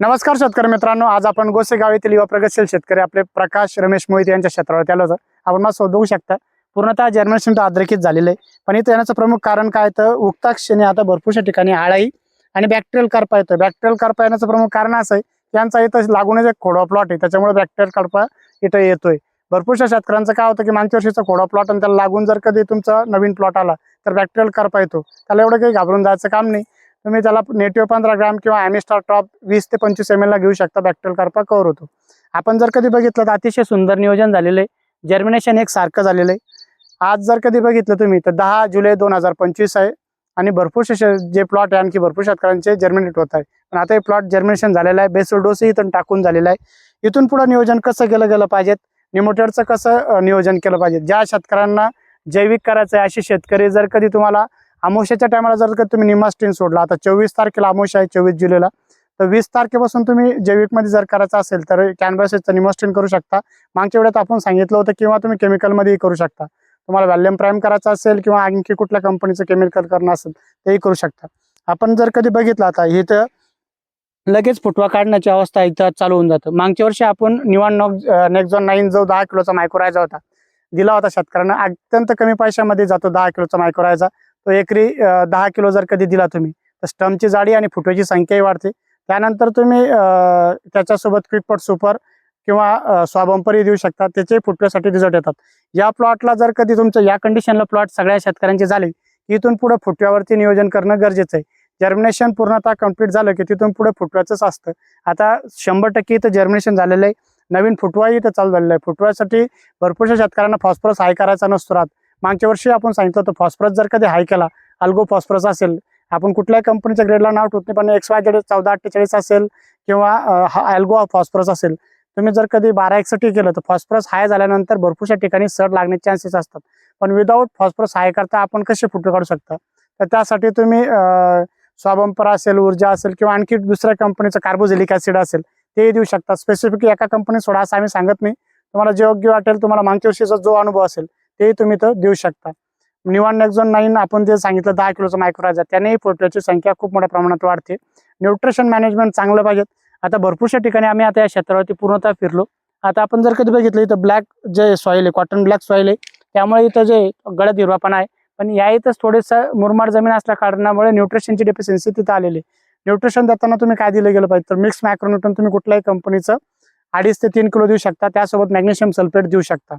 नमस्कार शेतकरी मित्रांनो आज आपण गोसेगाव येथील युवा प्रगतशील शेतकरी आपले प्रकाश रमेश मोहित यांच्या क्षेत्रावर आलो होतं आपण मला बघू शकता पूर्णतः जर्मिनेशन तर अद्रेखित झालेलं आहे. पण इथं येण्याचं प्रमुख कारण काय तर उगता क्षणी आता भरपूरशा ठिकाणी आळाई आणि बॅक्टेरियल करपा येतो बॅक्टेरियल करपा येण्याचं प्रमुख कारण असं आहे की यांचा इथं लागूनच एक खोडवा प्लॉट आहे. त्याच्यामुळे बॅक्टेरियल करपा इथं येतोय. भरपूरशा शेतकऱ्यांचं काय होतं की मागच्या वर्षीचा खोडा प्लॉट आणि त्याला लागून जर कधी तुमचा नवीन प्लॉट आला तर बॅक्टेरियल करपा येतो. त्याला एवढं काही घाबरून जायचं काम नाही. तुम्ही त्याला नेटिव्ह पंधरा ग्राम किंवा ॲमिस्टार टॉप वीस ते पंचवीस एम एलला घेऊ शकता बॅक्टेरियल कार्पा कवर होतो. आपण जर कधी बघितलं तर अतिशय सुंदर नियोजन झालेलं आहे. जर्मिनेशन एक सारखं झालेलं आहे. आज जर कधी बघितलं तुम्ही तर दहा जुलै दोन हजार पंचवीस आहे आणि भरपूरसे शे- जे प्लॉट आहे आणखी भरपूर शेतकऱ्यांचे जर्मिनेट होत आहे. पण आता हे प्लॉट जर्मिनेशन झालेलं आहे. बेसल डोसही इथून टाकून झालेला आहे. इथून पुढं नियोजन कसं केलं गेलं पाहिजेत निमोटेडचं कसं नियोजन केलं पाहिजे? ज्या शेतकऱ्यांना जैविक करायचं आहे असे शेतकरी जर कधी तुम्हाला अमावश्याच्या टायमाला जर का तुम्ही निमास्टीन सोडला आता चोवीस तारखेला अमोशा आहे चोवीस जुलैला तर वीस तारखेपासून तुम्ही जैविकमध्ये जर करायचं असेल तर कॅनव्हासेसचं निमोस्टीन करू शकता. मागच्या वेळेत आपण सांगितलं होतं किंवा तुम्ही केमिकलमध्येही करू शकता. तुम्हाला व्हॅल्युम प्राईम करायचं असेल किंवा आणखी कुठल्या कंपनीचं केमिकल करणं असेल तेही करू शकता. आपण जर कधी बघितलं आता इथं लगेच फुटवा काढण्याची अवस्था इथं चालू होऊन जातं. मागच्या वर्षी आपण निवान नॉक नेक्झॉन नाईन जो दहा किलोचा मायक्रोरायझा होता दिला होता शेतकऱ्यांना. अत्यंत कमी पैशामध्ये जातो दहा किलोचा मायक्रोरायझा तो एकरी दहा किलो जर कधी दिला तुम्ही तर स्टमची जाडी आणि फुटव्याची संख्याही वाढते. त्यानंतर तुम्ही त्याच्यासोबत क्विकपट सुपर किंवा स्वाबंपरही देऊ शकता. त्याचे फुटव्यासाठी रिझल्ट येतात. या प्लॉटला जर कधी तुमचं या कंडिशनला प्लॉट सगळ्या शेतकऱ्यांचे झाले इथून पुढे फुटव्यावरती नियोजन करणं गरजेचं आहे. जर्मिनेशन पूर्णतः कंप्लीट झालं की तिथून पुढे फुटव्याचंच असतं. आता शंभर टक्के इथं जर्मिनेशन झालेलं आहे. नवीन फुटवाही इथं चालू झालेलं आहे. फुटव्यासाठी भरपूरशा शेतकऱ्यांना फॉस्फरस हाय करायचा नसतो राहत. मागच्या वर्षी आपण सांगितलं होतं फॉस्फरस जर कधी हाय केला अल्गो फॉस्फरस असेल आपण कुठल्याही कंपनीच्या ग्रेडला नाव ठेवत नाही पण एक्स वाय जेड चौदा अठ्ठेचाळीस असेल किंवा अल्गो फॉस्फरस असेल तुम्ही जर कधी बारा एकसाठी केलं तर फॉस्फरस हाय झाल्यानंतर भरपूरशा ठिकाणी सड लागण्याचे चान्सेस असतात. पण विदाऊट फॉस्फरस हाय करता आपण कसे फुटू काढू शकता? तर त्यासाठी तुम्ही अं, स्वाबंपर असेल ऊर्जा असेल किंवा आणखी दुसऱ्या कंपनीचं कार्बोझिलिक ऍसिड असेल ते देऊ शकता. स्पेसिफिक एका कंपनी सोडा असं आम्ही सांगत नाही. तुम्हाला जे योग्य वाटेल तुम्हाला मागच्या वर्षीचा जो अनुभव असेल तेही तुम्ही तर देऊ शकता. निवान नेक्झॉन नाईन आपण जे सांगितलं दहा किलोचं मायक्रोराजा त्यानेही फुटव्याची संख्या खूप मोठ्या प्रमाणात वाढते. न्यूट्रिशन मॅनेजमेंट चांगलं पाहिजे आता भरपूरशा ठिकाणी आम्ही आता या क्षेत्रावरती पूर्णतः फिरलो. आता आपण जर कधी बघितलं इथं ब्लॅक जे सॉईल आहे कॉटन ब्लॅक सॉईल आहे त्यामुळे इथं जे गळ्यात हिरवापणा आहे. पण या इथंच थोडंसं मुरमाड जमीन असल्या कारणामुळे न्यूट्रिशनची डेफिशियन्सी तिथं आलेली न्यूट्रिशन देताना तुम्ही काय दिलं गेलं पाहिजे? तर मिक्स मायक्रोन्यूटन तुम्ही कुठल्याही कंपनीचं अडीच ते तीन किलो देऊ शकता. त्यासोबत मॅग्नेशियम सल्फेट देऊ शकता.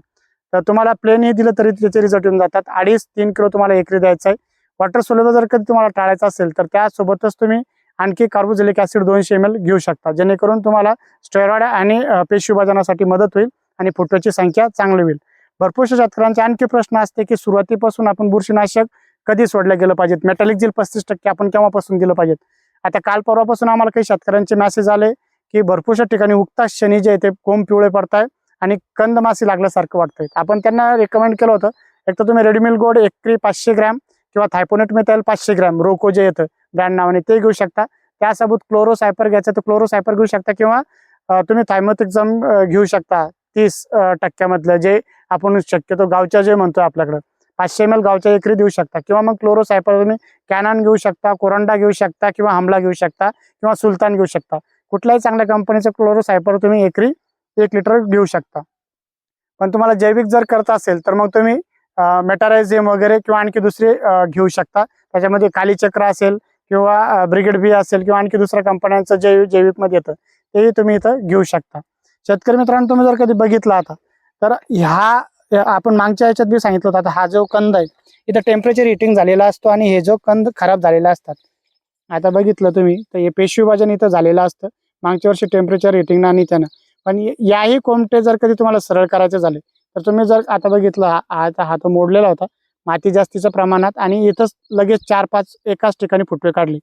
तर तुम्हाला प्लेनही दिलं तरी त्याचे रिझल्ट येऊन जातात. अडीच तीन किलो तुम्हाला एकरी द्यायचं आहे. वॉटर सोलेबल जर कधी तुम्हाला टाळायचं असेल तर त्यासोबतच तुम्ही आणखी कार्बोझिलिक ऍसिड दोनशे एम एल घेऊ शकता. जेणेकरून तुम्हाला स्टेरॉइड आणि पेशी विभाजनासाठी मदत होईल आणि फुटव्याची संख्या चांगली होईल. भरपूरशा शेतकऱ्यांचे आणखी प्रश्न असते की सुरुवातीपासून आपण बुरशीनाशक कधी सोडलं गेलं पाहिजेत? मेटॅलिक झील पस्तीस टक्के आपण केव्हापासून दिलं पाहिजेत? आता काल परवापासून आम्हाला काही शेतकऱ्यांचे मेसेज आले की भरपूरशा ठिकाणी उगता शनी जे आहे ते कोंब पिवळे पडताय आणि कंद मासे लागल्यासारखं वाटतंय. आपण त्यांना रेकमेंड केलं होतं. एक तर तुम्ही रेडीमिल गोड एकरी पाचशे ग्रॅम किंवा थायपोनेट मिथाईल पाचशे ग्रॅम रोको जे येतं ब्रँड नावाने ते घेऊ शकता. त्यासोबत क्लोरो सायपर घ्यायचं तर क्लोरो सायपर घेऊ शकता किंवा तुम्ही थायमोथिक्झम घेऊ शकता. तीस टक्क्यामधलं जे आपण शक्यतो गावच्या जे म्हणतो आपल्याकडं. पाचशे एम एल गावच्या एकरी देऊ शकता. किंवा मग क्लोरो सायपर तुम्ही कॅनॉन घेऊ शकता कोरंडा घेऊ शकता किंवा हमला घेऊ शकता किंवा सुलतान घेऊ शकता. कुठल्याही चांगल्या कंपनीचं क्लोरो सायपर तुम्ही एकरी एक लिटर घेऊ शकता. पण तुम्हाला जैविक जर करत असेल तर मग तुम्ही मेटारायझेम वगैरे किंवा आणखी दुसरे घेऊ शकता. त्याच्यामध्ये कालीचक्र असेल किंवा ब्रिगेड बी असेल किंवा आणखी दुसऱ्या कंपन्यांचं जैविक जैविकमध्ये येतं तेही तुम्ही इथं घेऊ शकता. शेतकरी मित्रांनो तुम्ही जर कधी बघितला आता तर ह्या आपण मागच्या याच्यात बी सांगितलं होतं आता हा जो कंद आहे इथं टेम्परेचर हिटिंग झालेला असतो आणि हे जो कंद खराब झालेला असतात. आता बघितलं तुम्ही तर हे पेशी विभाजन इथं झालेलं असतं मागच्या वर्षी टेम्परेचर हिटिंग आणि त्यानं. पण याही कोमटे जर कधी तुम्हाला सरळ करायचे झाले तर तुम्ही जर आता बघितलं आता हा तो मोडलेला होता माती जास्तीच्या प्रमाणात आणि इथंच लगेच चार पाच एकाच ठिकाणी फुटवे काढले.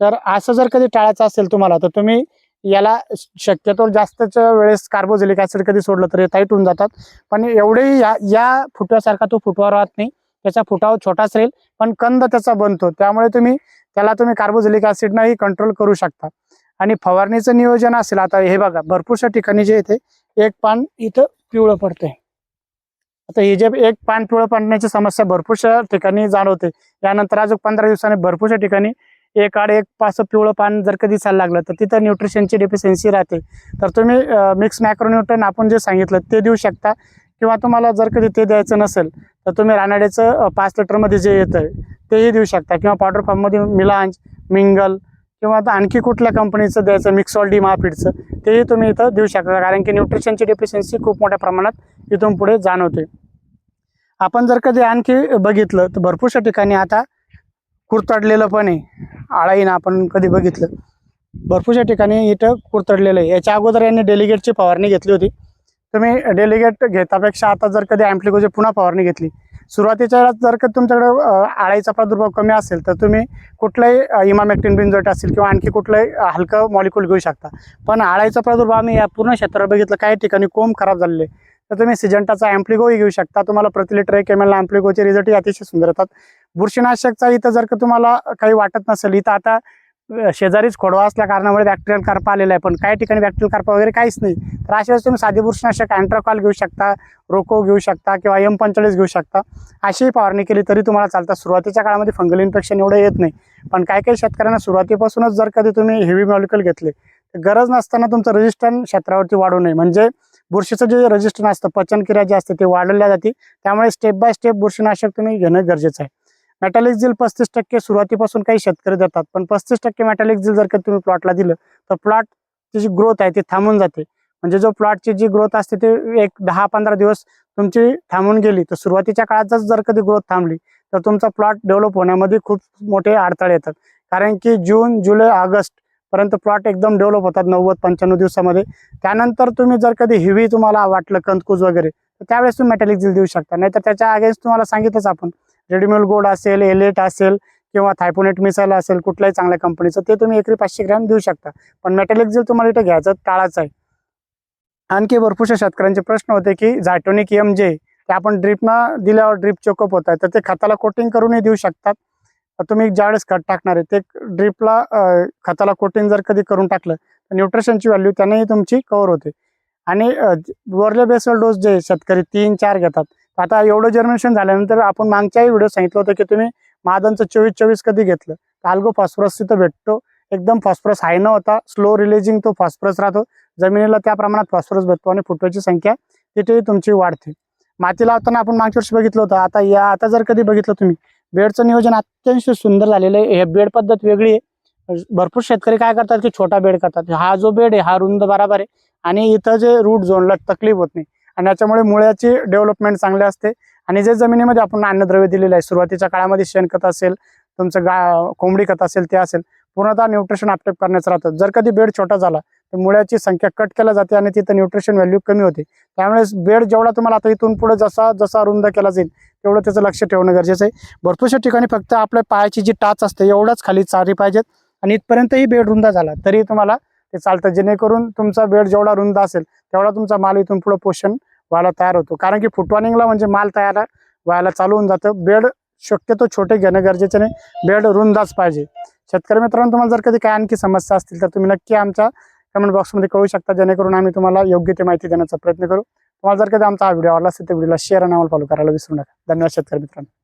तर असं जर कधी टाळायचं असेल तुम्हाला तर तुम्ही याला शक्यतो जास्तच्या वेळेस कार्बोझिलिक ऍसिड कधी सोडलं तर हे टाईट होऊन जातात. पण एवढेही या या फुटव्यासारखा तो फुटवा राहत नाही. त्याचा फुटाव छोटाच राहील पण कंद त्याचा बनतो. त्यामुळे तुम्ही त्याला तुम्ही कार्बोझिलिक ऍसिडनंही कंट्रोल करू शकता. आणि फवारणीचं नियोजन असेल आता हे बघा भरपूरशा ठिकाणी जे येते एक पान इथं पिवळं पडतंय. आता हे जे एक पान पिवळं पडण्याची समस्या भरपूरशा ठिकाणी जाणवते. यानंतर अजून पंधरा दिवसांनी भरपूरशा ठिकाणी एक आड एक पाच पिवळं पान जर कधी चाललं लागलं तर तिथं न्यूट्रिशनची डेफिशियन्सी राहते. तर तुम्ही मिक्स मॅक्रोन्यूट्रन आपण जे सांगितलं ते देऊ शकता. किंवा तुम्हाला जर कधी ते द्यायचं नसेल तर तुम्ही रानाड्याचं पाच लिटरमध्ये जे येतं तेही देऊ शकता. किंवा पावडर फॉर्ममध्ये मिलांज मिंगल किंवा आता आणखी कुठल्या कंपनीचं द्यायचं मिक्सॉल डी महापीडचं तेही तुम्ही इथं देऊ शकता. कारण की न्यूट्रिशनची डेफिशियन्सी खूप मोठ्या प्रमाणात इथून पुढे जाणवते. आपण जर कधी आणखी बघितलं तर भरपूरशा ठिकाणी आता कुरतडलेलं पण आहे. आळाईनं आपण कधी बघितलं. भरपूरशा ठिकाणी इथं कुरतडलेलं आहे. याच्या अगोदर यांनी डेलिगेटची फवारणी घेतली होती. तुम्ही डेलिगेट घेतापेक्षा आता जर कधी ॲम्प्लिकोची पुन्हा फवारणी घेतली सुरुवातीच्या वेळात जर का तुमच्याकडे आळाईचा प्रादुर्भाव कमी असेल तर तुम्ही कुठलंही इमामेक्टिन बिनजट असेल किंवा आणखी कुठलंही हलकं मॉलिक्यूल घेऊ शकता. पण आळाईचा प्रादुर्भाव आम्ही या पूर्ण क्षेत्रावर बघितलं काही ठिकाणी कोंब खराब झालेले तर तुम्ही सिजंटाचा अँप्लिगोही घेऊ शकता. तुम्हाला प्रति लिटर एक एम एल ॲम्प्लिकोचे रिझल्टही अतिशय सुंदर येतात. बुरशीनाशकचा इथं जर का तुम्हाला काही वाटत नसेल इथं आता शेजारीच खोडवा असल्या कारणामुळे बॅक्टेरियल कार्प आलेला आहे. पण काही ठिकाणी बॅक्टेरियल कार्प वगैरे काहीच नाही. तर अशा वेळेस तुम्ही साधी बुरशीनाशक अँट्राकॉल घेऊ शकता रोको घेऊ शकता किंवा एम पंचेचाळीस घेऊ शकता. अशीही फवारणी केली तरी तुम्हाला चालतं. सुरुवातीच्या काळामध्ये फंगल इन्फेक्शन एवढं येत नाही. पण काही काही शेतकऱ्यांना सुरुवातीपासूनच जर कधी तुम्ही हेवी मॉलिक्युल घेतले तर गरज नसताना तुमचं रजिस्टन क्षेत्रावरती वाढू नये. म्हणजे बुरशीचं जे रजिस्टन असतं पचनक्रिया जी असते ते वाढवल्या जाते. त्यामुळे स्टेप बाय स्टेप बुरशीनाशक तुम्ही घेणं गरजेचं आहे. मेटॅलिक झील पस्तीस टक्के सुरुवातीपासून काही शेतकरी देतात. पण पस्तीस टक्के मेटॅलिक झील जर का तुम्ही प्लॉटला दिलं तर प्लॉटची जी ग्रोथ आहे ती थांबून जाते. म्हणजे जो प्लॉटची जी ग्रोथ असते ती एक दहा पंधरा दिवस तुमची थांबून गेली. तर सुरुवातीच्या काळातच जर कधी ग्रोथ थांबली तर तुमचा प्लॉट डेव्हलप होण्यामध्ये खूप मोठे अडथळे येतात. कारण की जून जुलै ऑगस्ट पर्यंत प्लॉट एकदम डेव्हलप होतात नव्वद पंच्याण्णव दिवसामध्ये. त्यानंतर तुम्ही जर कधी हिवी तुम्हाला वाटलं कंदकूज वगैरे तर त्यावेळेस तुम्ही मेटॅलिक झील देऊ शकता. नाहीतर त्याच्या अगेन्स्ट तुम्हाला सांगितलंच आपण. रेडिमेल गोल्ड असेल एलेट असेल किंवा थायपोनेट मिसाईल असेल कुठल्याही चांगल्या कंपनीचं ते तुम्ही एकरी पाचशे ग्रॅम देऊ शकता. पण मेटॅलिक झील तुम्हाला इथं घ्यायचं टाळाचं आहे. आणखी भरपूरशा शेतकऱ्यांचे प्रश्न होते की झायटोनिक एम जे ते आपण ड्रिपनं दिल्यावर ड्रीप चोकअप होत आहे तर ते खताला कोटिंग करूनही देऊ शकतात. तुम्ही ज्यावेळेस खत टाकणार आहे ते ड्रीपला खताला कोटिंग जर कधी करून टाकलं तर न्यूट्रिशनची व्हॅल्यू त्यानेही तुमची कव्हर होते. आणि वरले बेसल डोस जे शेतकरी तीन चार घेतात. आता एवढं जर्मिनेशन झाल्यानंतर आपण मागच्याही व्हिडिओ सांगितलं होतं की तुम्ही मादांचं चोवीस चोवीस कधी घेतलं? काल्गो फॉस्फरस तिथं भेटतो. एकदम फॉस्फरस हाय न होता. स्लो रिलीजिंग तो फॉस्फरस राहतो. जमिनीला त्या प्रमाणात फॉस्फरस भेटतो आणि फुटव्याची संख्या तिथेही तुमची वाढते. माती लावताना आपण मागच्या वर्षी बघितलं होतं. आता या आता जर कधी बघितलं तुम्ही बेडचं नियोजन अत्यंत सुंदर झालेलं आहे. हे बेड पद्धत वेगळी आहे. भरपूर शेतकरी काय करतात की छोटा बेड करतात. हा जो बेड आहे हा रुंद बराबर आहे. आणि इथं जे रूट झोनला तकलीफ होत नाही. आणि याच्यामुळे मुळ्याची डेव्हलपमेंट चांगली असते. आणि जे जमिनीमध्ये आपण अन्नद्रव्य दिलेलं आहे सुरुवातीच्या काळामध्ये शेणखत असेल तुमचं गा कोंबडी खत असेल ते असेल पूर्णतः न्यूट्रिशन अपटेप करण्याचं राहतं. जर कधी बेड छोटा झाला तर मुळ्याची संख्या कट केल्या जाते आणि तिथं न्यूट्रिशन व्हॅल्यू कमी होते. त्यामुळे बेड जेवढा तुम्हाला आता इथून पुढे जसा जसा रुंद केला जाईल तेवढं त्याचं लक्ष ठेवणं गरजेचं आहे. भरपूरशा ठिकाणी फक्त आपल्या पायाची जी टाच असते एवढंच खाली चारी पाहिजेत. आणि इथपर्यंतही बेड रुंद झाला तरी तुम्हाला ते चालतं. जेणेकरून तुमचा बेड जेवढा रुंद असेल तेवढा तुमचा माल इथून पुढं पोषण व्हायला तयार होतो. कारण की फुटवानिंगला म्हणजे माल तयार व्हायला चालू होऊन जातं. बेड शक्यतो छोटे घेणं गरजेचं नाही. बेड रुंदाच पाहिजे. शेतकरी मित्रांनो तुम्हाला जर कधी काय आणखी समस्या असतील तर तुम्ही नक्की आमच्या कमेंट बॉक्समध्ये कळू शकता. जेणेकरून आम्ही तुम्हाला योग्य ते माहिती देण्याचा प्रयत्न करू. तुम्हाला जर कधी आमचा हा व्हिडिओ आवडला असेल तर व्हिडिओला शेअर आणि आम्हाला फॉलो करायला विसरू नका. धन्यवाद शेतकरी मित्रांनो.